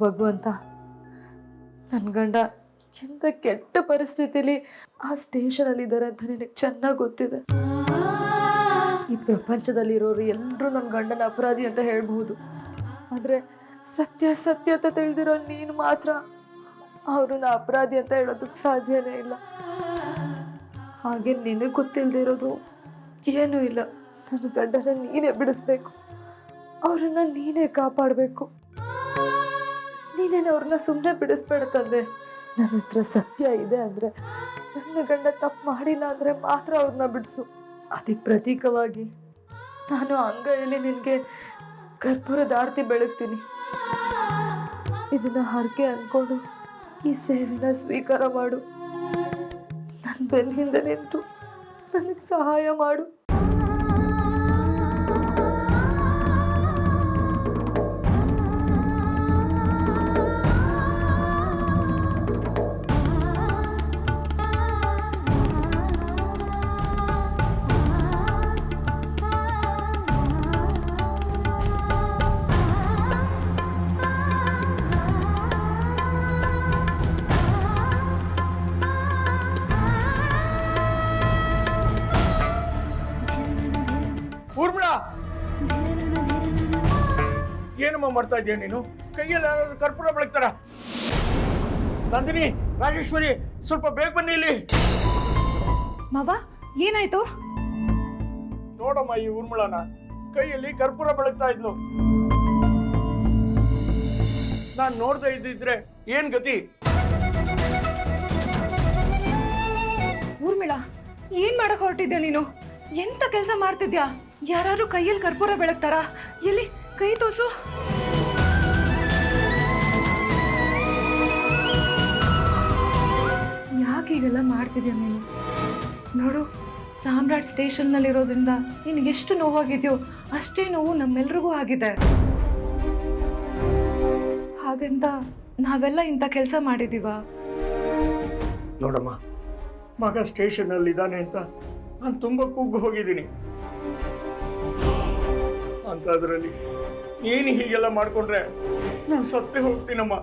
ಭಗವಂತ ನನ್ನ ಗಂಡ ಎಂಥ ಕೆಟ್ಟ ಪರಿಸ್ಥಿತಿಲಿ ಆ ಸ್ಟೇಷನಲ್ಲಿ ಇದ್ದಾರೆ ಅಂತ ನಿನಗೆ ಚೆನ್ನಾಗಿ ಗೊತ್ತಿದೆ. ಈ ಪ್ರಪಂಚದಲ್ಲಿರೋರು ಎಲ್ಲರೂ ನನ್ನ ಗಂಡನ ಅಪರಾಧಿ ಅಂತ ಹೇಳ್ಬಹುದು. ಆದರೆ ಸತ್ಯ ಸತ್ಯ ಅಂತ ತಿಳಿದಿರೋ ನೀನು ಮಾತ್ರ ಅವ್ರನ್ನ ಅಪರಾಧಿ ಅಂತ ಹೇಳೋದಕ್ಕೆ ಸಾಧ್ಯನೇ ಇಲ್ಲ. ಹಾಗೆ ನಿನಗೆ ಗೊತ್ತಿಲ್ದಿರೋದು ಏನೂ ಇಲ್ಲ. ನನ್ನ ಗಂಡನ ನೀನೇ ಬಿಡಿಸ್ಬೇಕು. ಅವರನ್ನು ನೀನೇ ಕಾಪಾಡಬೇಕು. ನೀನೇನು ಅವ್ರನ್ನ ಸುಮ್ಮನೆ ಬಿಡಿಸ್ಬೇಡ ತಂದೆ ನನ್ನ ಹತ್ರ ಸತ್ಯ ಇದೆ ಅಂದರೆ ನನ್ನ ಗಂಡ ತಪ್ಪು ಮಾಡಿಲ್ಲ ಅಂದರೆ ಮಾತ್ರ ಅವ್ರನ್ನ ಬಿಡಿಸು. ಅದಕ್ಕೆ ಪ್ರತೀಕವಾಗಿ ನಾನು ಅಂಗೈಯಲ್ಲಿ ನಿನಗೆ ಕರ್ಪೂರದ ಆರತಿ ಬೆಳಗ್ತೀನಿ. ಇದನ್ನ ಹರಕೆ ಅಂದ್ಕೊಂಡು ಈ ಸೇವೆನ ಸ್ವೀಕಾರ ಮಾಡು. ನನ್ನ ಬೆನ್ನಿಂದ ನಿಂತು ನನಗೆ ಸಹಾಯ ಮಾಡು. ಮಾಡ್ತಾ ಇದೀಯ ನೀನು? ಕೈಯಲ್ಲಿ ಯಾರಾದ್ರೂ ಕರ್ಪೂರ ಬೆಳಗ್ತಾರ? ನಂದಿನಿ ರಾಜೇಶ್ವರಿ ಸ್ವಲ್ಪ ಬೇಗ ಬನ್ನಿ ಇಲ್ಲಿ. ಮಾವ ಏನಾಯ್ತು? ನೋಡಮ್ಮ ಈ ಊರ್ಮಿಳನ ಕೈಯಲ್ಲಿ ಕರ್ಪೂರ ಬೆಳಗ್ತಾ ಇದ್ಲು. ನಾನ್ ನೋಡ್ತಾ ಇದ್ದಿದ್ರೆ ಏನ್ ಗತಿ? ಊರ್ಮಿಳ ಏನ್ ಮಾಡಕ್ ಹೊರಟಿದ್ಯಾ ನೀನು? ಎಂತ ಕೆಲಸ ಮಾಡ್ತಿದ್ಯಾ? ಯಾರು ಕೈಯಲ್ಲಿ ಕರ್ಪೂರ ಬೆಳಗ್ತಾರಾ? ಎಲ್ಲಿ ಕೈ ತೋಸು ಹೀಗೆಲ್ಲ ಮಾಡ್ತಿದ್ಯಾ ನೀನು? ನೋಡು, ಸಾಮ್ರಾಟ್ ಸ್ಟೇಷನ್ನಲ್ಲಿರೋದ್ರಿಂದ ನಿನಗೆ ಎಷ್ಟು ನೋವಾಗಿದೆಯೋ ಅಷ್ಟೇ ನೋವು ನಮ್ಮೆಲ್ರಿಗೂ ಆಗಿದೆ. ಹಾಗಂತ ನಾವೆಲ್ಲ ಇಂಥ ಕೆಲಸ ಮಾಡಿದೀವಾ? ನೋಡಮ್ಮ, ಮಗ ಸ್ಟೇಷನ್ನಲ್ಲಿದ್ದಾನೆ ಅಂತ ನಾನು ತುಂಬ ಕುಗ್ಗು ಹೋಗಿದ್ದೀನಿ. ಅಂತದ್ರಲ್ಲಿ ಏನು ಹೀಗೆಲ್ಲ ಮಾಡಿಕೊಂಡ್ರೆ ನಾನು ಸತ್ತೇ ಹೋಗ್ತೀನಮ್ಮ.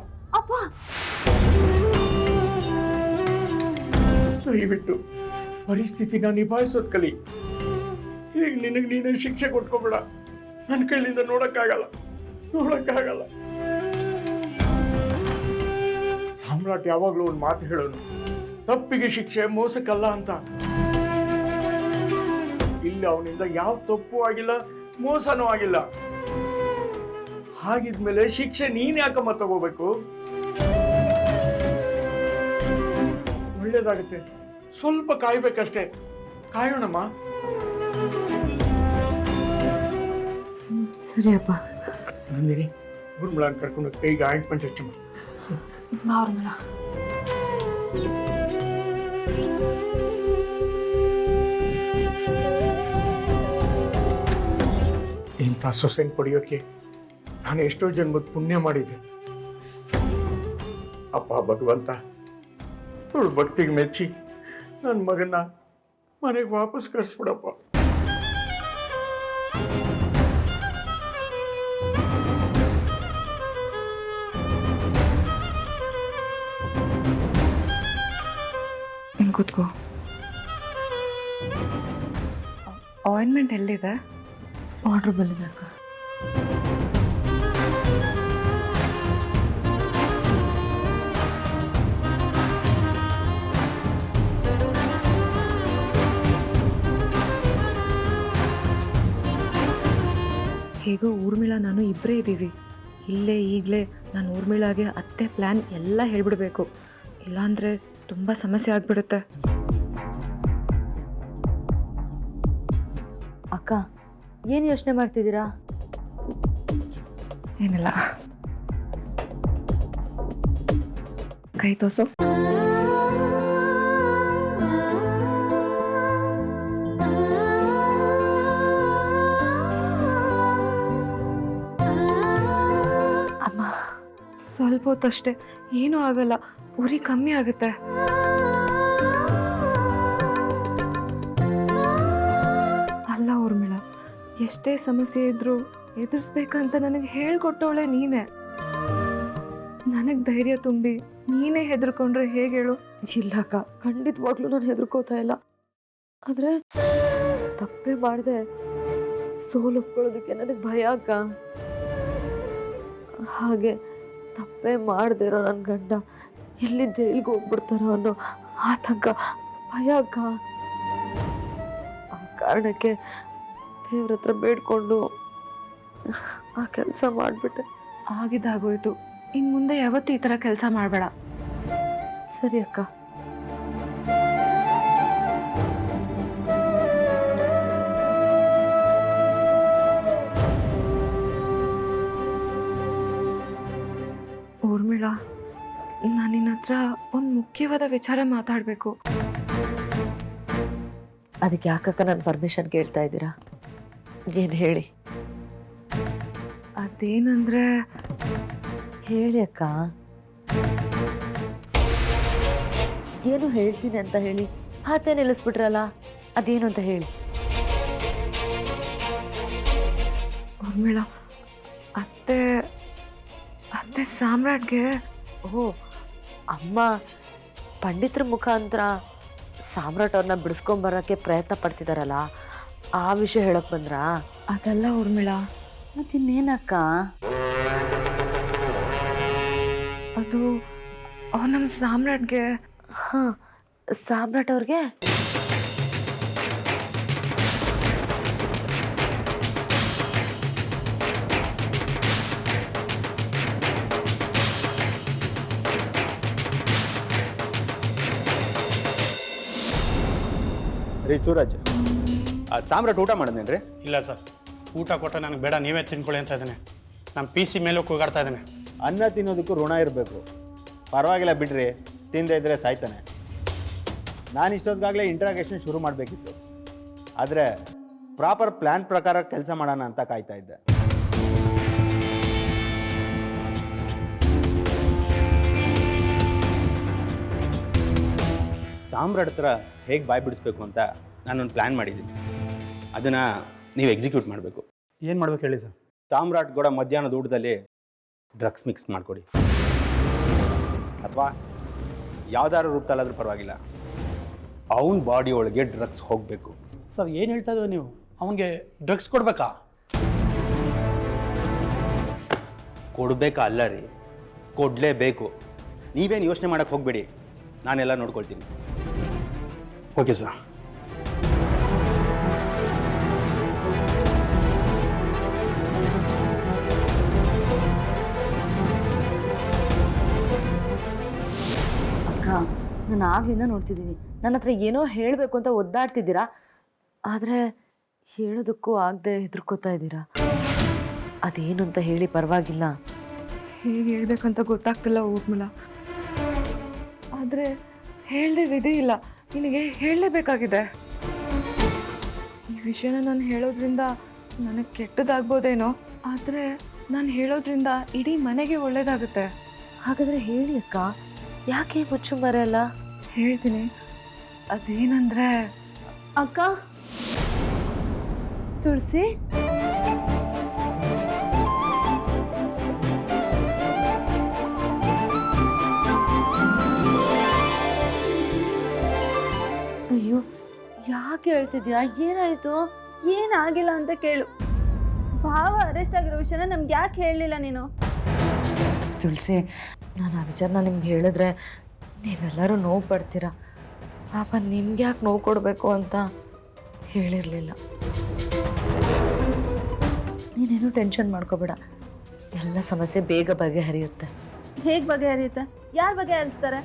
ದಯವಿಟ್ಟು ಪರಿಸ್ಥಿತಿನ ನಿಭಾಯಿಸೋದ್ ಕಲಿ. ಈಗ ನಿನಗೆ ನೀನೇ ಶಿಕ್ಷೆ ಕೊಟ್ಕೋಬೇಡ? ನನ್ನ ಕೈಲಿಂದ ನೋಡಕ್ಕಾಗಲ್ಲ. ನೋಡಕ್ಕಾಗಲ್ಲ. ಸಾಮ್ರಾಟ್ ಯಾವಾಗ್ಲೂ ಒಂದು ಮಾತು ಹೇಳೋನು, ತಪ್ಪಿಗೆ ಶಿಕ್ಷೆ ಮೋಸಕ್ಕಲ್ಲ ಅಂತ. ಇಲ್ಲಿ ಅವನಿಂದ ಯಾವ ತಪ್ಪು ಆಗಿಲ್ಲ, ಮೋಸನೂ ಆಗಿಲ್ಲ. ಹಾಗಿದ್ಮೇಲೆ ಶಿಕ್ಷೆ ನೀನ್ ಯಾಕಮ್ಮ ತಗೋಬೇಕು? ಒಳ್ಳೇದಾಗುತ್ತೆ ಸ್ವಲ್ಪ ಕಾಯ್ಬೇಕಷ್ಟೇ. ಕಾಯೋಣಮ್ಮ. ಸರಿಯಪ್ಪ ನಂದಿನಿ ಊರ್ಮಿಳನ್ ಕರ್ಕೊಂಡು ಕೈಗೆ ಆಯಿಂಟ್ಮೆಂಟ್ ಹಚ್ಚಮ್ಮ ಊರ್ಮಿಳ ಇಂಥ ಸೊಸೆನ್ ಪಡೆಯೋಕೆ ನಾನು ಎಷ್ಟೋ ಜನ್ಮದ ಪುಣ್ಯ ಮಾಡಿದ್ದೆ. ಅಪ್ಪ ಭಗವಂತ ಅವಳು ಭಕ್ತಿಗೆ ಮೆಚ್ಚಿ ನನ್ನ ಮಗನ ಮನೆಗೆ ವಾಪಸ್ ಕಳಿಸ್ಬಿಡಪ್ಪ ಹಿಂಗೆ ಕೂತ್ಕೋ. ಆಯಿಂಟ್ಮೆಂಟ್ ಎಲ್ಲಿದೆ? ಆರ್ಡ್ರ್ ಬಂದಿದೆ ಅಕ್ಕ. ಹೇಗೋ ಊರ್ಮಿಳಾ ನಾನು ಇಬ್ಬರೇ ಇದ್ದೀವಿ. ಇಲ್ಲೇ ಈಗಲೇ ನಾನು ಊರ್ಮಿಳಾಗೆ ಅತ್ತೆ ಪ್ಲ್ಯಾನ್ ಎಲ್ಲ ಹೇಳ್ಬಿಡ್ಬೇಕು. ಇಲ್ಲಾಂದರೆ ತುಂಬ ಸಮಸ್ಯೆ ಆಗಿಬಿಡುತ್ತೆ. ಅಕ್ಕ ಏನು ಯೋಚನೆ ಮಾಡ್ತಿದ್ದೀರಾ? ಏನಿಲ್ಲ. ಕೈ ತೋಸು ಸ್ವಲ್ಪ ಏನೂ ಆಗಲ್ಲ. ಉರಿ ಕಮ್ಮಿ ಆಗುತ್ತೆ. ಅಲ್ಲ ಊರ್ಮಿಳ, ಎಷ್ಟೇ ಸಮಸ್ಯೆ ಇದ್ರೂ ಎದುರಿಸ್ಬೇಕಂತ ನನಗೆ ಹೇಳ್ಕೊಟ್ಟವಳೆ ನೀನೆ. ನನಗೆ ಧೈರ್ಯ ತುಂಬಿ ನೀನೇ ಹೆದರ್ಕೊಂಡ್ರೆ ಹೇಗೆ ಹೇಳು ಇಲ್ಲ ಅಕ್ಕ, ಖಂಡಿತವಾಗ್ಲೂ ನಾನು ಹೆದರ್ಕೋತಾ ಇಲ್ಲ. ಆದ್ರೆ ತಪ್ಪೇ ಮಾಡಿದೆ. ಸೋಲು ಒಪ್ಕೊಳ್ಳೋದಕ್ಕೆ ನನಗೆ ಭಯ ಅಕ್ಕ. ಹಾಗೆ ತಪ್ಪೇ ಮಾಡದೇ ಇರೋ ನನ್ನ ಗಂಡ ಎಲ್ಲಿ ಜೈಲಿಗೆ ಹೋಗ್ಬಿಡ್ತಾರೋ ಅನ್ನೋ ಆತಂಕ ಭಯ ಅಕ್ಕ ಆ ಕಾರಣಕ್ಕೆ ದೇವ್ರ ಹತ್ರ ಬೇಡ್ಕೊಂಡು ಆ ಕೆಲಸ ಮಾಡಿಬಿಟ್ಟೆ. ಆಗಿದ್ದಾಗೋಯ್ತು. ಇನ್ನು ಮುಂದೆ ಯಾವತ್ತೂ ಈ ಥರ ಕೆಲಸ ಮಾಡಬೇಡ. ಸರಿ ಅಕ್ಕ. ಒಂದು ಮುಖ್ಯವಾದ ವಿಚಾರ ಮಾತಾಡಬೇಕು. ಅದಕ್ಕೆ ಯಾಕಕ್ಕ ನಾನು ಪರ್ಮಿಷನ್ ಕೇಳ್ತಾ ಇದ್ದೀರಾ? ಏನು ಹೇಳಿ? ಅದೇನಂದ್ರೆ ಹೇಳಿ ಅಕ್ಕ. ಏನು ಹೇಳ್ತೀನಿ ಅಂತ ಹೇಳಿ ಹಾತೆ ನಿಲ್ಲಿಸ್ಬಿಟ್ರಲ್ಲ? ಅದೇನು ಅಂತ ಹೇಳಿ. ಊರ್ಮಿಳ ಅತ್ತೆ ಅತ್ತೆ ಸಾಮ್ರಾಟ್ಗೆ ಓ ಅಮ್ಮ ಪಂಡಿತರ ಮುಖಾಂತರ ಸಾಮ್ರಾಟ್ ಅವ್ರನ್ನ ಬಿಡಿಸ್ಕೊಂಬರೋಕ್ಕೆ ಪ್ರಯತ್ನ ಪಡ್ತಿದಾರಲ್ಲ ಆ ವಿಷಯ ಹೇಳಕ್ ಬಂದ್ರಾ? ಅದಲ್ಲ ಊರ್ಮಿಳ ಮತ್ತಿನ್ನೇನಕ್ಕ? ಅದು ಅವ್ರು ನಮ್ಮ ಸಾಮ್ರಾಟ್ಗೆ ಹಾ ಸಾಮ್ರಾಟ್ ಅವ್ರಿಗೆ? ರೀ ಸೂರಜ್. ಆ ಸಾಮ್ರಾಟ್ ಊಟ ಮಾಡಿದ್ನೇನ್ರಿ? ಇಲ್ಲ ಸರ್. ಊಟ ಕೊಟ್ಟ ನನಗೆ ಬೇಡ ನೀವೇ ತಿನ್ಕೊಳ್ಳಿ ಅಂತ ಇದ್ದೇನೆ. ನಮ್ಮ ಪಿ ಸಿ ಮೇಲೂ ಕೂಗಾಡ್ತಾ ಇದ್ದಾನೆ. ಅನ್ನ ತಿನ್ನೋದಕ್ಕೂ ಋಣ ಇರಬೇಕು. ಪರವಾಗಿಲ್ಲ ಬಿಡ್ರಿ ತಿಂದೇ ಇದ್ರೆ ಸಾಯ್ತಾನೆ. ನಾನು ಇಷ್ಟೊತ್ತಿಗಾಗಲೇ ಇಂಟ್ರಾಗೇಷನ್ ಶುರು ಮಾಡಬೇಕಿತ್ತು. ಆದರೆ ಪ್ರಾಪರ್ ಪ್ಲ್ಯಾನ್ ಪ್ರಕಾರ ಕೆಲಸ ಮಾಡೋಣ ಅಂತ ಕಾಯ್ತಾ ಇದ್ದೆ. ಸಾಮ್ರಾಟ್ ಹತ್ರ ಹೇಗೆ ಬಾಯ್ ಬಿಡಿಸ್ಬೇಕು ಅಂತ ನಾನೊಂದು ಪ್ಲ್ಯಾನ್ ಮಾಡಿದ್ದೀನಿ. ಅದನ್ನು ನೀವು ಎಕ್ಸಿಕ್ಯೂಟ್ ಮಾಡಬೇಕು. ಏನು ಮಾಡ್ಬೇಕು ಹೇಳಿ ಸರ್? ಸಾಮ್ರಾಟ್ ಕೂಡ ಮಧ್ಯಾಹ್ನದ ಊಟದಲ್ಲಿ ಡ್ರಗ್ಸ್ ಮಿಕ್ಸ್ ಮಾಡಿಕೊಡಿ. ಅಥವಾ ಯಾವ್ದಾದ್ರು ರೂಪದಲ್ಲಾದರೂ ಪರವಾಗಿಲ್ಲ. ಅವನ ಬಾಡಿ ಒಳಗೆ ಡ್ರಗ್ಸ್ ಹೋಗಬೇಕು. ಸರ್ ಏನು ಹೇಳ್ತಾ ಇದ್ದೀವಿ ನೀವು? ಅವನಿಗೆ ಡ್ರಗ್ಸ್ ಕೊಡ್ಬೇಕಾ? ಕೊಡಬೇಕಾ ಅಲ್ಲ ರೀ. ಕೊಡಲೇಬೇಕು. ನೀವೇನು ಯೋಚನೆ ಮಾಡೋಕ್ಕೆ ಹೋಗಬೇಡಿ. ನಾನೆಲ್ಲ ನೋಡ್ಕೊಳ್ತೀನಿ. Okay sir. ಅಕ್ಕ ನಾನು ಆಗ್ಲಿಂದ ನೋಡ್ತಿದ್ದೀನಿ. ನನ್ನ ಹತ್ರ ಏನೋ ಹೇಳಬೇಕು ಅಂತ ಒದ್ದಾಡ್ತಿದ್ದೀರಾ? ಆದರೆ ಹೇಳೋದಕ್ಕೂ ಆಗದೆ ಹೆದರ್ಕೋತಾ ಇದ್ದೀರಾ? ಅದೇನು ಅಂತ ಹೇಳಿ ಪರವಾಗಿಲ್ಲ. ಹೇಗೆ ಹೇಳ್ಬೇಕಂತ ಗೊತ್ತಾಗ್ತಿಲ್ಲ ಊರ್ಮಿಳಾ. ಆದರೆ ಹೇಳ್ದೆ ವಿಧಿ ಇಲ್ಲ. ನಿನಗೆ ಹೇಳಲೇಬೇಕಾಗಿದೆ. ಈ ವಿಷಯನ ನಾನು ಹೇಳೋದ್ರಿಂದ ನನಗೆ ಕೆಟ್ಟದಾಗ್ಬೋದೇನೋ ಆದರೆ ನಾನು ಹೇಳೋದ್ರಿಂದ ಇಡೀ ಮನೆಗೆ ಒಳ್ಳೇದಾಗುತ್ತೆ. ಹಾಗಾದರೆ ಹೇಳಿ ಅಕ್ಕ ಯಾಕೆ ಮುಚ್ಚು ಬರಲ್ಲ ಹೇಳ್ತೀನಿ. ಅದೇನಂದ್ರೆ ಅಕ್ಕ? ತುಳಸಿ? ಯಾಕೆ ಹೇಳ್ತಿದ್ಯಾ? ಏನಾಯ್ತು? ಏನಾಗಿಲ್ಲ ಅಂತ ಕೇಳು. ಭಾವ ಅರೆಸ್ಟ್ ಆಗಿರೋ ವಿಷಯನ ನಮ್ಗೆ ಯಾಕೆ ಹೇಳಲಿಲ್ಲ ನೀನು? ತುಳಸಿ ನಾನು ಆ ವಿಚಾರನ ನಿಮ್ಗೆ ಹೇಳಿದ್ರೆ ನೀವೆಲ್ಲರೂ ನೋವು ಪಡ್ತೀರಾ? ಪಾಪ ನಿಮ್ಗೆ ಯಾಕೆ ನೋವು ಕೊಡಬೇಕು ಅಂತ ಹೇಳಿರಲಿಲ್ಲ. ನೀನೇನು ಟೆನ್ಷನ್ ಮಾಡ್ಕೋಬೇಡ. ಎಲ್ಲ ಸಮಸ್ಯೆ ಬೇಗ ಬಗೆಹರಿಯುತ್ತೆ. ಹೇಗೆ ಬಗೆಹರಿಯುತ್ತೆ? ಯಾರು ಬಗೆಹರಿಸ್ತಾರೆ?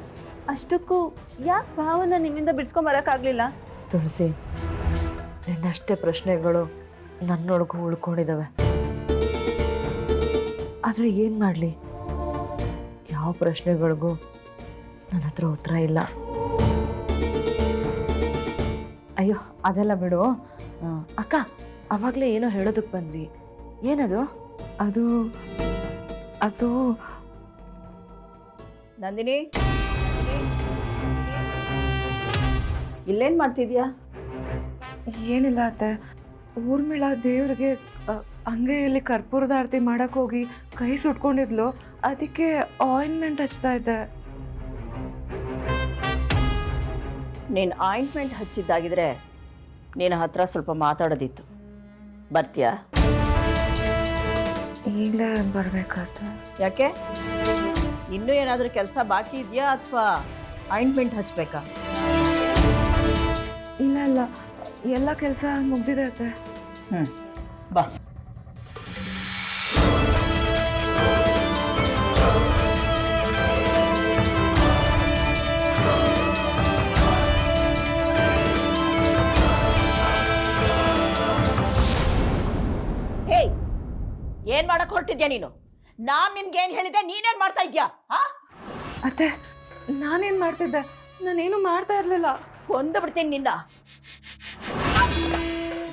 ಅಷ್ಟಕ್ಕೂ ಯಾಕೆ ಭಾವನ ನಿಮ್ಮಿಂದ ಬಿಡ್ಸ್ಕೊಂಬರೋಕ್ಕಾಗಲಿಲ್ಲ ತುಳಸಿ, ನಿನ್ನಷ್ಟೇ ಪ್ರಶ್ನೆಗಳು ನನ್ನೊಳಗೂ ಉಳ್ಕೊಂಡಿದ್ದಾವೆ ಆದರೆ ಏನು ಮಾಡಲಿ? ಯಾವ ಪ್ರಶ್ನೆಗಳಿಗೂ ನನ್ನ ಹತ್ರ ಉತ್ತರ ಇಲ್ಲ. ಅಯ್ಯೋ, ಅದೆಲ್ಲ ಬಿಡು. ಅಕ್ಕ, ಅವಾಗಲೇ ಏನೋ ಹೇಳೋದಕ್ಕೆ ಬಂದ್ವಿ. ಏನದು? ಅದು ಅದು, ನಂದಿನಿ? ಇಲ್ಲೇನು ಮಾಡ್ತಿದ್ಯಾ? ಏನಿಲ್ಲ ಅತ್ತೆ. ಊರ್ಮಿಳಾ ದೇವ್ರಿಗೆ ಹಂಗೆ ಇಲ್ಲಿ ಕರ್ಪೂರದ ಆರತಿ ಮಾಡಕ್ ಹೋಗಿ ಕೈ ಸುಟ್ಕೊಂಡಿದ್ಲು. ಅದಕ್ಕೆ ಆಯಿಂಟ್ಮೆಂಟ್ ಹಚ್ತಾ ಇದ್ದೆ. ನೀನು ಆಯಿಂಟ್ಮೆಂಟ್ ಹಚ್ಚಿದ್ದಾಗಿದ್ರೆ ನಿನ್ನ ಹತ್ರ ಸ್ವಲ್ಪ ಮಾತಾಡೋದಿತ್ತು. ಬರ್ತೀಯಾ? ಈಗಲೇ ಬರಬೇಕಾದ ಯಾಕೆ? ಇನ್ನೂ ಏನಾದರೂ ಕೆಲಸ ಬಾಕಿ ಇದೆಯಾ ಅಥವಾ ಆಯಿಂಟ್ಮೆಂಟ್ ಹಚ್ಚಬೇಕಾ ಎಲ್ಲ ಕೆಲಸ ಮುಗ್ದಿದೆ ಅತ್ತೆ. ಹ್ಞೂ ಬಾ. ಹೇಯ್ ಏನ್ ಮಾಡಕ್ ಹೊರಟಿದ್ಯಾ ನೀನು? ನಾನ್ ನಿನ್ಗೆ ಏನ್ ಹೇಳಿದೆ ನೀನೇನ್ ಮಾಡ್ತಾ ಇದ್ಯಾ ಹಾ? ಅತ್ತೆ ನಾನೇನು ಮಾಡ್ತಿದ್ದೆ? ನಾನೇನು ಮಾಡ್ತಾ ಇರಲಿಲ್ಲ. ಕೊಂದು ಬಿಡ್ತೀನಿ ನಿನ್ನ.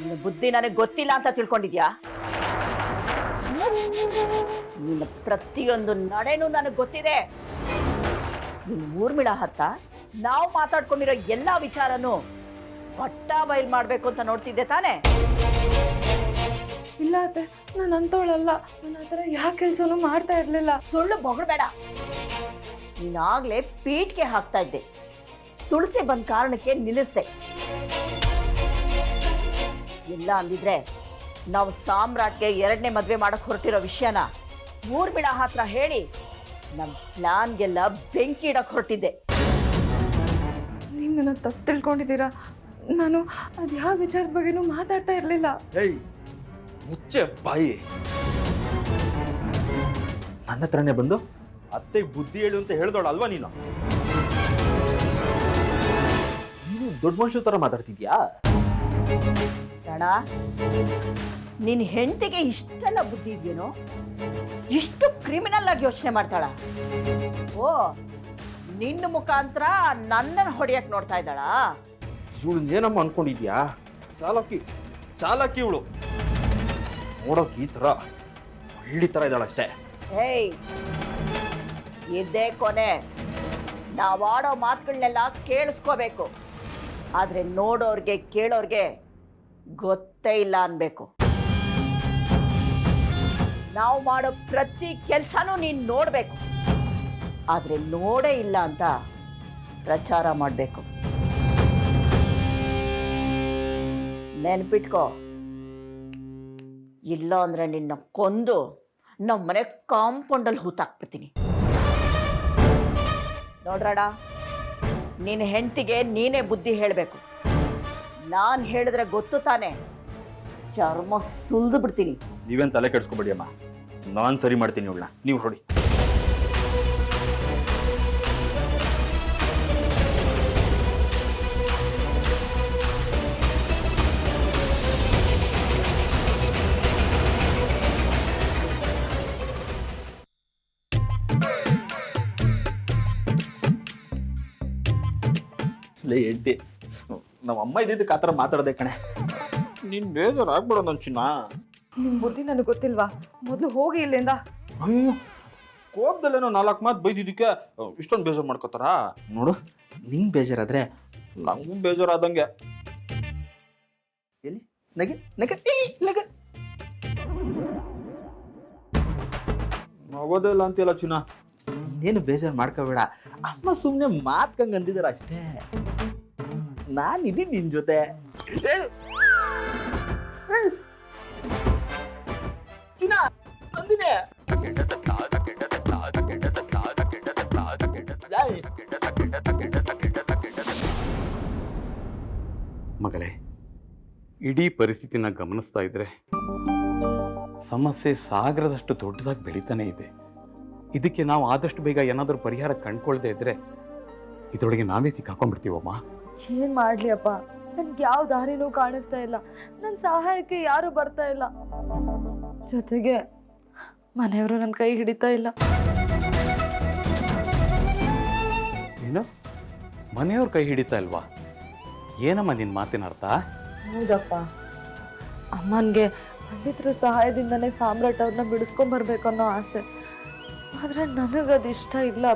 ನಿನ್ನ ಬುದ್ಧಿ ನನಗೆ ಗೊತ್ತಿಲ್ಲ ಅಂತ ತಿಳ್ಕೊಂಡಿದ್ಯಾ? ನಿನ್ನ ಪ್ರತಿಯೊಂದು ನಡೆನೂ ನನಗೆ ಗೊತ್ತಿದೆ. ನಿನ್ನ ಊರ್ಮಿಳ ಹತ್ತ ನಾವು ಮಾತಾಡ್ಕೊಂಡಿರೋ ಎಲ್ಲ ವಿಚಾರನೂ ಪಟ್ಟ ಬಯಲ್ ಮಾಡ್ಬೇಕು ಅಂತ ನೋಡ್ತಿದ್ದೆ ತಾನೇ? ಇಲ್ಲ ಅತ್ತೆ ನಾನು ಅಂತವಳಲ್ಲ. ನಾನು ಆ ಥರ ಯಾವ ಕೆಲಸನೂ ಮಾಡ್ತಾ ಇರಲಿಲ್ಲ. ಸುಳ್ಳು ಬೊಗಳ್ಬೇಡ ನೀನಾಗ್ಲೇ ಪೀಟ್ಗೆ ಹಾಕ್ತಾ ಇದ್ದೆ. ತುಳಸಿ ಬಂದ ಕಾರಣಕ್ಕೆ ನಿಲ್ಲಿಸ್ದೆ. ಇಲ್ಲ ಅಂದಿದ್ರೆ ನಾವು ಸಾಮ್ರಾಟ್ಗೆ ಎರಡನೇ ಮದುವೆ ಮಾಡಕ್ ಹೊರಟಿರೋ ವಿಷಯನ ಊರ್ಮಿಳ ಹತ್ರ ಹೇಳಿ ನಮ್ಮ ಪ್ಲಾನ್ಗೆಲ್ಲ ಬೆಂಕಿ ಇಡಕ್ ಹೊರಟಿದ್ದೆ. ನೀವು ನನ್ನ ತಪ್ಪು ತಿಳ್ಕೊಂಡಿದ್ದೀರಾ? ನಾನು ಅದು ಯಾವ ವಿಚಾರದ ಬಗ್ಗೆನೂ ಮಾತಾಡ್ತಾ ಇರಲಿಲ್ಲ. ಏಯ್ ಮುಚ್ಚೆ ಬಾಯಿ. ನನ್ನ ಹತ್ರನೇ ಬಂದು ಅತ್ತೆ ಬುದ್ಧಿ ಹೇಳು ಅಂತ ಹೇಳ್ದೋಳ ಅಲ್ವಾ ನೀನು? ದೊಡ್ಡ ಮನುಷ್ಯ ಥರ ಮಾತಾಡ್ತಿದ್ಯಾ? ನಿನ್ ನಿನ್ನ ಹೆಂಡತಿಗೆ ಇಷ್ಟೆಲ್ಲ ಬುದ್ಧಿ ಇದೆಯೇನೋ? ಇಷ್ಟು ಕ್ರಿಮಿನಲ್ ಆಗಿ ಯೋಚನೆ ಮಾಡ್ತಾಳ. ಓ ನಿನ್ನ ಮುಖಾಂತರ ನನ್ನನ್ನು ಹೊಡೆಯಕ್ಕೆ ನೋಡ್ತಾ ಇದ್ದಾಳ? ಇವಳು ಏನಮ್ಮ ಅನ್ಕೊಂಡಿದ್ಯಾ? ಚಾಲಕಿ ಚಾಲಕಿ ಇವಳು. ನೋಡೋಕೆ ಈ ಥರ ಹಳ್ಳಿ ಥರ ಇದ್ದಾಳಷ್ಟೇ ಹೇಯ್ ಇದ್ದೇ ಕೊನೆ. ನಾವಾಡೋ ಮಾತುಗಳನ್ನೆಲ್ಲ ಕೇಳಿಸ್ಕೋಬೇಕು. ಆದ್ರೆ ನೋಡೋರಿಗೆ, ಕೇಳೋರಿಗೆ ಗೊತ್ತೇ ಇಲ್ಲ ಅನ್ಬೇಕು. ನಾವು ಮಾಡೋ ಪ್ರತಿ ಕೆಲಸನೂ ನೀನು ನೋಡಬೇಕು. ಆದರೆ ನೋಡೇ ಇಲ್ಲ ಅಂತ ಪ್ರಚಾರ ಮಾಡಬೇಕು. ನೆನ್ಪಿಟ್ಕೋ. ಇಲ್ಲ ಅಂದರೆ ನಿನ್ನ ಕೊಂದು ನಮ್ಮ ಮನೆ ಕಾಂಪೌಂಡಲ್ಲಿ ಹೂತಾಕ್ಬಿಡ್ತೀನಿ. ನೋಡ್ರಾಡ? ನಿನ್ನ ಹೆಂಡತಿಗೆ ನೀನೇ ಬುದ್ಧಿ ಹೇಳಬೇಕು. ನಾನು ಹೇಳಿದ್ರೆ ಗೊತ್ತು ತಾನೆ? ಚರ್ಮ ಸುಲ್ದು ಬಿಡ್ತೀನಿ. ನೀವೇನು ತಲೆ ಕೆಡಿಸ್ಕೊಬೇಡಿ ಅಮ್ಮ. ನಾನು ಸರಿ ಮಾಡ್ತೀನಿ ಇವಳನ್ನ. ನೀವು ಹೊಡಿ. ಲೇ ಹೆಂಡತಿ ನಮ್ಮ ಅಮ್ಮ ಇದ್ದಿದ್ದಕ್ಕೆ ಆ ಥರ ಮಾತಾಡದೆ ಕಣೆ. ನೀನು ಬೇಜಾರು ಆಗ್ಬೇಡ ನನ್ನ ಚಿನ್ನ. ನಿಮ್ ಬುದ್ಧಿ ನನಗೆ ಗೊತ್ತಿಲ್ವಾ? ಮೊದಲು ಹೋಗಿ ಇಲ್ಲಿಂದ. ಅಯ್ಯೋ ಕೋಪದಲ್ಲೇನೋ ನಾಲ್ಕು ಮಾತು ಬೈದಿದ್ದಕ್ಕೆ ಇಷ್ಟೊಂದು ಬೇಜಾರು ಮಾಡ್ಕೋತಾರ? ನೋಡು ನಿಂಗೆ ಬೇಜಾರಾದ್ರೆ ನಂಗೂ ಬೇಜಾರಾದಂಗೆ. ಎಲ್ಲಿ? ನಗೆ ನಗೆ ಏ, ನಗೆ. ಹೋಗೋದೇ ಇಲ್ಲ ಅಂತೀಯಲ್ಲ ಚಿನ್ನ. ನೀನು ಬೇಜಾರು ಮಾಡ್ಕೋಬೇಡ. ಅಮ್ಮ ಸುಮ್ಮನೆ ಮಾತ್ಕಂಗೆ ಅಂದಿದಾರ ಅಷ್ಟೇ. ನಾನು ನಿನ್ ಜೊತೆ. ಮಗಳೇ, ಇಡೀ ಪರಿಸ್ಥಿತಿನ ಗಮನಿಸ್ತಾ ಇದ್ರೆ ಸಮಸ್ಯೆ ಸಾಗರದಷ್ಟು ದೊಡ್ಡದಾಗಿ ಬೆಳೀತಾನೆ ಇದೆ. ಇದಕ್ಕೆ ನಾವು ಆದಷ್ಟು ಬೇಗ ಏನಾದರೂ ಪರಿಹಾರ ಕಂಡ್ಕೊಳ್ದೇ ಇದ್ರೆ ಇದರೊಳಗೆ ನಾವೇ ಸಿಕ್ಕಾಕೊಂಡ್ಬಿಡ್ತೀವಮ್ಮ. ಏನ್ ಮಾಡ್ಲಿ ಅಪ್ಪ? ನನ್ಗೆ ಯಾವ ದಾರಿನೂ ಕಾಣಿಸ್ತಾ ಇಲ್ಲ. ನನ್ನ ಸಹಾಯಕ್ಕೆ ಯಾರು ಬರ್ತಾ ಇಲ್ಲ. ಜೊತೆಗೆ ಮನೆಯವರು ನನ್ನ ಕೈ ಹಿಡಿತಾ ಇಲ್ಲ. ಏನು? ಮನೆಯವ್ರ ಕೈ ಹಿಡಿತಾ ಇಲ್ವಾ? ಏನಮ್ಮ ನಿನ್ನ ಮಾತಿನ ಅರ್ಥ? ಹೌದಪ್ಪ. ಅಮ್ಮನಿಗೆ ಪಂಡಿತರ ಸಹಾಯದಿಂದನೇ ಸಾಮ್ರಾಟ್ ಅವ್ರನ್ನ ಬಿಡಿಸ್ಕೊಂಬರ್ಬೇಕು ಅನ್ನೋ ಆಸೆ. ಆದ್ರೆ ನನಗದು ಇಷ್ಟ ಇಲ್ಲ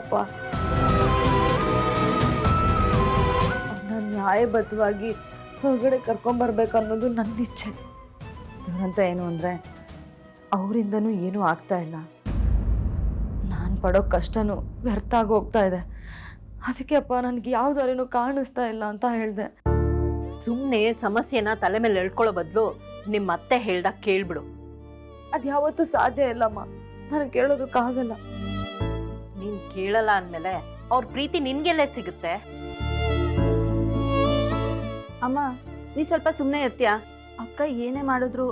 ನ್ಯಾಯಬದ್ಧವಾಗಿ ಹೊರಗಡೆ ಕರ್ಕೊಂಬರ್ಬೇಕು ಅನ್ನೋದು ನನ್ನ ಇಚ್ಛೆ. ಅಂತ ಏನು ಅಂದರೆ ಅವರಿಂದನೂ ಏನೂ ಆಗ್ತಾ ಇಲ್ಲ. ನಾನು ಪಡೋ ಕಷ್ಟನೂ ವ್ಯರ್ಥ ಆಗಿ ಹೋಗ್ತಾ ಇದೆ. ಅದಕ್ಕೆ ಅಪ್ಪ ನನಗೆ ಯಾವ್ದಾರೇನು ದಾರಿನೂ ಕಾಣಿಸ್ತಾ ಇಲ್ಲ ಅಂತ ಹೇಳಿದೆ. ಸುಮ್ಮನೆ ಸಮಸ್ಯೆನ ತಲೆ ಮೇಲೆ ಎಳ್ಕೊಳ್ಳೋ ಬದಲು ನಿಮ್ಮ ಅತ್ತೆ ಹೇಳ್ದಾಗ ಕೇಳ್ಬಿಡು. ಅದು ಯಾವತ್ತೂ ಸಾಧ್ಯ ಇಲ್ಲಮ್ಮ. ನನಗೆ ಕೇಳೋದಕ್ಕಾಗಲ್ಲ. ನೀನು ಕೇಳಲ್ಲ ಅಂದಮೇಲೆ ಅವ್ರ ಪ್ರೀತಿ ನಿನ್ಗೆಲ್ಲೇ ಸಿಗುತ್ತೆ. ಅಮ್ಮ, ನೀ ಸ್ವಲ್ಪ ಸುಮ್ಮನೆ ಇರ್ತೀಯಾ? ಅಕ್ಕ ಏನೇ ಮಾಡಿದ್ರು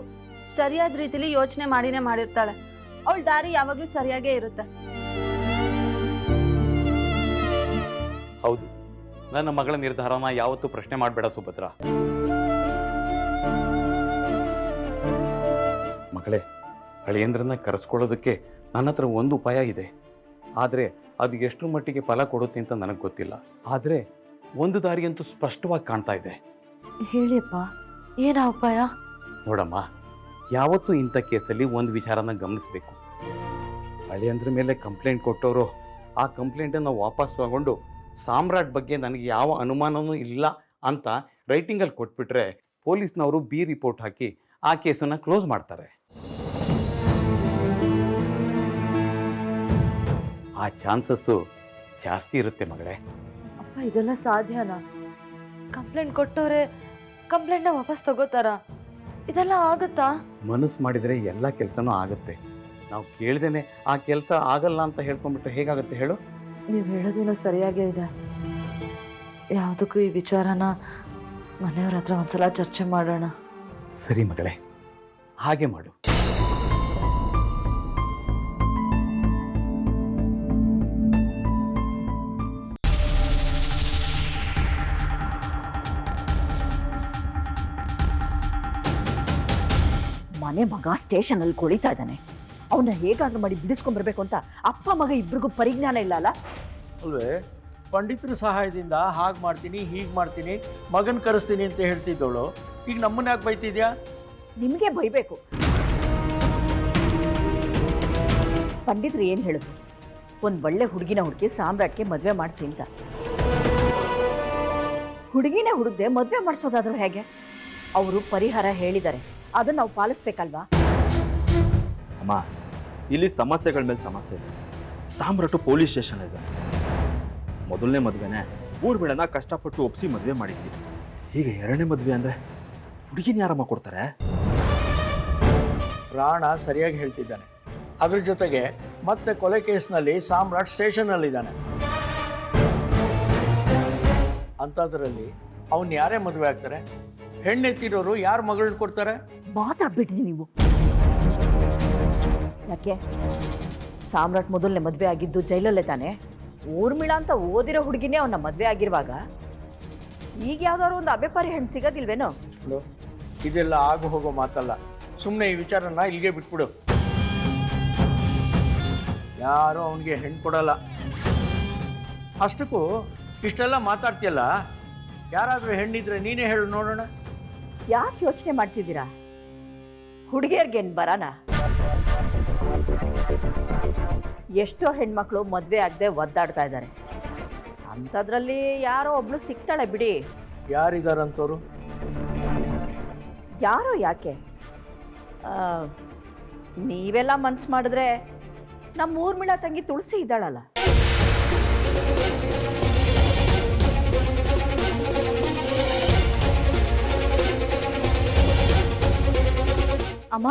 ಸರಿಯಾದ ರೀತಿಲಿ ಯೋಚನೆ ಮಾಡಿನೇ ಮಾಡಿರ್ತಾಳೆ. ಅವಳ ದಾರಿ ಯಾವಾಗ್ಲೂ ಸರಿಯಾಗೇ ಇರುತ್ತೆ. ಹೌದು. ನನ್ನ ಮಗಳ ನಿರ್ಧಾರನ ಯಾವತ್ತೂ ಪ್ರಶ್ನೆ ಮಾಡಬೇಡ ಸುಭದ್ರ. ಮಗಳೇ ಅಳಿಯಂದ್ರನ್ನ ಕರೆಸ್ಕೊಳ್ಳೋದಕ್ಕೆ ನನ್ನ ಹತ್ರ ಒಂದು ಉಪಾಯ ಇದೆ. ಆದರೆ ಅದು ಎಷ್ಟು ಮಟ್ಟಿಗೆ ಫಲ ಕೊಡುತ್ತೆ ಅಂತ ನನಗೆ ಗೊತ್ತಿಲ್ಲ. ಆದರೆ ಒಂದು ದಾರಿಯಂತೂ ಸ್ಪಷ್ಟವಾಗಿ ಕಾಣ್ತಾ ಇದೆ. ಹೇಳಿಯಪ್ಪ ಏನ ಅಪಾಯ? ನೋಡಮ್ಮ ಯಾವತ್ತೂ ಇಂಥ ಕೇಸಲ್ಲಿ ಒಂದು ವಿಚಾರನ ಗಮನಿಸಬೇಕು. ಅಂದ್ರ ಮೇಲೆ ಕಂಪ್ಲೇಂಟ್ ಕೊಟ್ಟವರು ಆ ಕಂಪ್ಲೇಂಟನ್ನು ವಾಪಸ್ ತಗೊಂಡು ಸಾಮ್ರಾಟ್ ಬಗ್ಗೆ ನನಗೆ ಯಾವ ಅನುಮಾನವೂ ಇಲ್ಲ ಅಂತ ರೈಟಿಂಗಲ್ಲಿ ಕೊಟ್ಬಿಟ್ರೆ ಪೊಲೀಸ್ನವರು ಬಿ ರಿಪೋರ್ಟ್ ಹಾಕಿ ಆ ಕೇಸನ್ನು ಕ್ಲೋಸ್ ಮಾಡ್ತಾರೆ. ಆ ಚಾನ್ಸಸ್ಸು ಜಾಸ್ತಿ ಇರುತ್ತೆ ಮಗಳೇ. ಅಪ್ಪ ಇದೆಲ್ಲ ಸಾಧ್ಯನಾ? ಕಂಪ್ಲೇಂಟ್ ಕೊಟ್ಟವ್ರೆ ಕಂಪ್ಲೇಂಟ್ನ ವಾಪಸ್ ತಗೋತಾರ? ಇದೆಲ್ಲ ಆಗುತ್ತಾ? ಮನಸ್ಸು ಮಾಡಿದರೆ ಎಲ್ಲ ಕೆಲಸನೂ ಆಗುತ್ತೆ. ನಾವು ಕೇಳ್ದೇನೆ ಆ ಕೆಲಸ ಆಗಲ್ಲ ಅಂತ ಹೇಳ್ಕೊಂಡ್ಬಿಟ್ರೆ ಹೇಗಾಗುತ್ತೆ ಹೇಳು? ನೀವು ಹೇಳೋದೇನೋ ಸರಿಯಾಗೇ ಇದೆ. ಯಾವುದಕ್ಕೂ ಈ ವಿಚಾರನ ಮನೆಯವ್ರ ಹತ್ರ ಒಂದ್ಸಲ ಚರ್ಚೆ ಮಾಡೋಣ. ಸರಿ ಮಗಳೇ ಹಾಗೆ ಮಾಡು. ಮನೆ ಮಗ ಸ್ಟೇಷನಲ್ಲಿ ಕುಳಿತಾ ಇದ್ದಾನೆ. ಅವನ್ನ ಹೇಗಾದ್ರೂ ಮಾಡಿ ಬಿಡಿಸ್ಕೊಂಡ್ಬರ್ಬೇಕು ಅಂತ ಅಪ್ಪ ಮಗ ಇಬ್ರಿಗೂ ಪರಿಜ್ಞಾನ ಇಲ್ಲ ಅಲ್ಲ? ಅಲ್ವೇ ಪಂಡಿತರ ಸಹಾಯದಿಂದ ಹಾಗೆ ಮಾಡ್ತೀನಿ ಹೀಗೆ ಮಾಡ್ತೀನಿ ಮಗನ ಕರೆಸ್ತೀನಿ ಅಂತ ಹೇಳ್ತಿದ್ದವಳು. ಈಗ ನಮ್ಮನ್ನ ಯಾಕೆ ಬೈತಿದ್ಯಾ? ನಿಮಗೆ ಬೈಬೇಕು. ಪಂಡಿತರು ಏನು ಹೇಳಿದ್ರು? ಒಂದು ಒಳ್ಳೆ ಹುಡುಗಿನ ಹುಡುಗಿ ಸಾಮ್ರಾಟ್ಗೆ ಮದುವೆ ಮಾಡಿಸಿ ಅಂತ. ಹುಡುಗಿನೇ ಹುಡುಗದೆ ಮದುವೆ ಮಾಡಿಸೋದಾದ್ರೂ ಹೇಗೆ? ಅವರು ಪರಿಹಾರ ಹೇಳಿದ್ದಾರೆ. ಅದನ್ನು ನಾವು ಪಾಲಿಸ್ಬೇಕಲ್ವಾ? ಅಮ್ಮ ಇಲ್ಲಿ ಸಮಸ್ಯೆಗಳ ಮೇಲೆ ಸಮಸ್ಯೆ ಇದೆ. ಸಾಮ್ರಾಟು ಪೊಲೀಸ್ ಸ್ಟೇಷನ್ ಇದೆ. ಮೊದಲನೇ ಮದುವೆನೇ ಊರ್ಮಿಳನ ಕಷ್ಟಪಟ್ಟು ಒಪ್ಸಿ ಮದುವೆ ಮಾಡಿದ್ವಿ. ಈಗ ಎರಡನೇ ಮದುವೆ ಅಂದರೆ ಹುಡುಗಿನ ಯಾರಮ್ಮ ಕೊಡ್ತಾರೆ? ಪ್ರಾಣ ಸರಿಯಾಗಿ ಹೇಳ್ತಿದ್ದಾನೆ. ಅದ್ರ ಜೊತೆಗೆ ಮತ್ತೆ ಕೊಲೆ ಕೇಸ್ನಲ್ಲಿ ಸಾಮ್ರಾಟ್ ಸ್ಟೇಷನ್ನಲ್ಲಿದ್ದಾನೆ ಅಂಥದ್ರಲ್ಲಿ ಅವನ್ ಯಾರೇ ಮದುವೆ ಆಗ್ತಾರೆ? ಹೆಣ್ಣೆತ್ತಿರೋರು ಯಾರು ಮಗಳನ್ನ ಕೊಡ್ತಾರೆ? ಮಾತಾಡ್ಬಿಟ್ರಿ ನೀವು. ಯಾಕೆ? ಸಾಮ್ರಾಟ್ ಮೊದಲನೇ ಮದುವೆ ಆಗಿದ್ದು ಜೈಲಲ್ಲೇ ತಾನೆ? ಊರ್ಮಿಳಾ ಅಂತ ಓದಿರೋ ಹುಡುಗಿನೇ ಅವನ ಮದುವೆ ಆಗಿರುವಾಗ ಈಗ ಯಾವ್ದಾದ್ರು ಒಂದು ಅಬೆಪಾರಿ ಹೆಣ್ಣು ಸಿಗೋದಿಲ್ವೇನೋ? ಇದೆಲ್ಲ ಆಗು ಹೋಗೋ ಮಾತಲ್ಲ. ಸುಮ್ಮನೆ ಈ ವಿಚಾರನ ಇಲ್ಲಿಗೆ ಬಿಟ್ಬಿಡು. ಯಾರು ಅವನಿಗೆ ಹೆಣ್ಣು ಕೊಡಲ್ಲ. ಅಷ್ಟಕ್ಕೂ ಇಷ್ಟೆಲ್ಲ ಮಾತಾಡ್ತೀಯಲ್ಲ? ಯಾರಾದರೂ ಹೆಣ್ಣಿದ್ರೆ ನೀನೇ ಹೇಳು ನೋಡೋಣ. ಯಾಕೆ ಯೋಚನೆ ಮಾಡ್ತಿದ್ದೀರಾ? ಹುಡುಗಿಯರ್ಗೇನು ಬರಾನ? ಎಷ್ಟೋ ಹೆಣ್ಮಕ್ಳು ಮದುವೆ ಆಗದೆ ಒದ್ದಾಡ್ತಾ ಇದ್ದಾರೆ. ಅಂಥದ್ರಲ್ಲಿ ಯಾರೋ ಒಬ್ಳು ಸಿಗ್ತಾಳೆ ಬಿಡಿ. ಯಾರಿದಾರಂತವ್ರು? ಯಾರೋ ಯಾಕೆ? ಆ, ನೀವೆಲ್ಲ ಮನ್ಸು ಮಾಡಿದ್ರೆ ನಮ್ಮ ಊರ್ಮಿಳ ತಂಗಿ ತುಳಸಿ ಇದ್ದಾಳಲ್ಲ. ಅಮ್ಮ